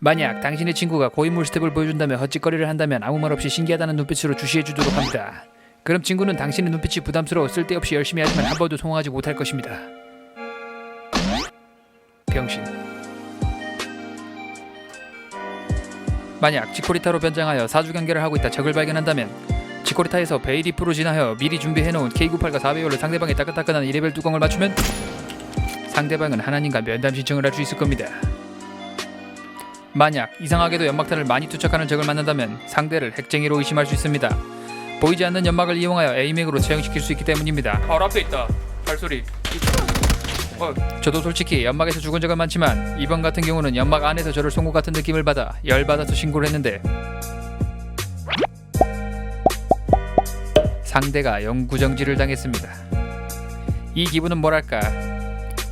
만약 당신의 친구가 고인물 스텝을 보여준다며 헛짓거리를 한다면 아무 말 없이 신기하다는 눈빛으로 주시해 주도록 합니다. 그럼 친구는 당신의 눈빛이 부담스러워 쓸데없이 열심히 하지만 한 번도 성공하지 못할 것입니다. 병신. 만약 지코리타로 변장하여 사주 경계를 하고 있다 적을 발견한다면 지코리타에서 베이리프로 진하여 미리 준비해놓은 K98과 4배율로 상대방의 따끈따끈한 2레벨 뚜껑을 맞추면 상대방은 하나님과 면담 신청을 할 수 있을 겁니다. 만약 이상하게도 연막탄을 많이 투척하는 적을 만난다면 상대를 핵쟁이로 의심할 수 있습니다. 보이지 않는 연막을 이용하여 에이맥으로 처형시킬 수 있기 때문입니다. 바로 앞에 있다. 발소리. 어, 저도 솔직히 연막에서 죽은 적은 많지만 이번 같은 경우는 연막 안에서 저를 쏜 것 같은 느낌을 받아 열받아서 신고를 했는데 상대가 영구정지를 당했습니다. 이 기분은 뭐랄까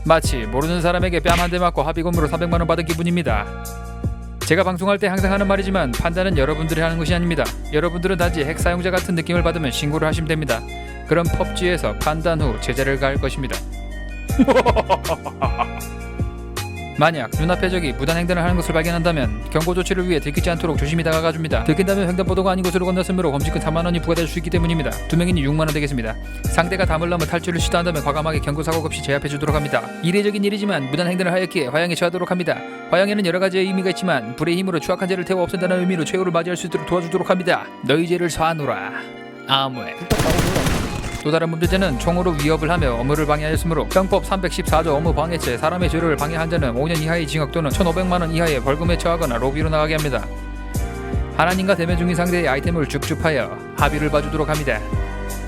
마치 모르는 사람에게 뺨 한 대 맞고 합의금으로 300만 원 받은 기분입니다. 제가 방송할 때 항상 하는 말이지만 판단은 여러분들이 하는 것이 아닙니다. 여러분들은 단지 핵 사용자 같은 느낌을 받으면 신고를 하시면 됩니다. 그럼 펍지에서 판단 후 제재를 가할 것입니다. 만약 눈앞에 적이 무단 횡단을 하는 것을 발견한다면 경고 조치를 위해 들키지 않도록 조심히 다가가 줍니다. 들킨다면 횡단보도가 아닌 곳으로 건넜으므로 범칙은 3만 원이 부과될 수 있기 때문입니다. 두 명이니 6만 원 되겠습니다. 상대가 담을 넘어 탈출을 시도한다면 과감하게 경고 사고 없이 제압해 주도록 합니다. 이례적인 일이지만 무단 횡단을 하였기에 화형에 처하도록 합니다. 화형에는 여러 가지의 의미가 있지만 불의 힘으로 추악한 죄를 태워 없앤다는 의미로 최후를 맞이할 수 있도록 도와주도록 합니다. 너희 죄를 사하노라. 아무에. 또 다른 문제는 총으로 위협을 하며 업무를 방해하였으므로 형법 314조 업무 방해죄 사람의 죄를 방해한 자는 5년 이하의 징역 또는 1,500만 원 이하의 벌금에 처하거나 로비로 나가게 합니다. 하나님과 대면 중인 상대의 아이템을 줍줍하여 합의를 봐주도록 합니다.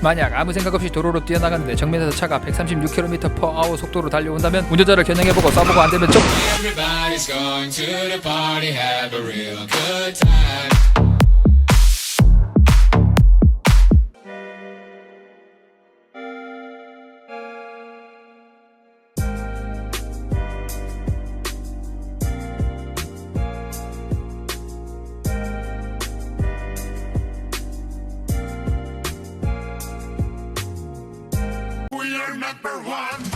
만약 아무 생각 없이 도로로 뛰어나갔는데 정면에서 차가 136km/h 속도로 달려온다면 운전자를 겨냥해보고 쏴보고 안되면 좀 number one.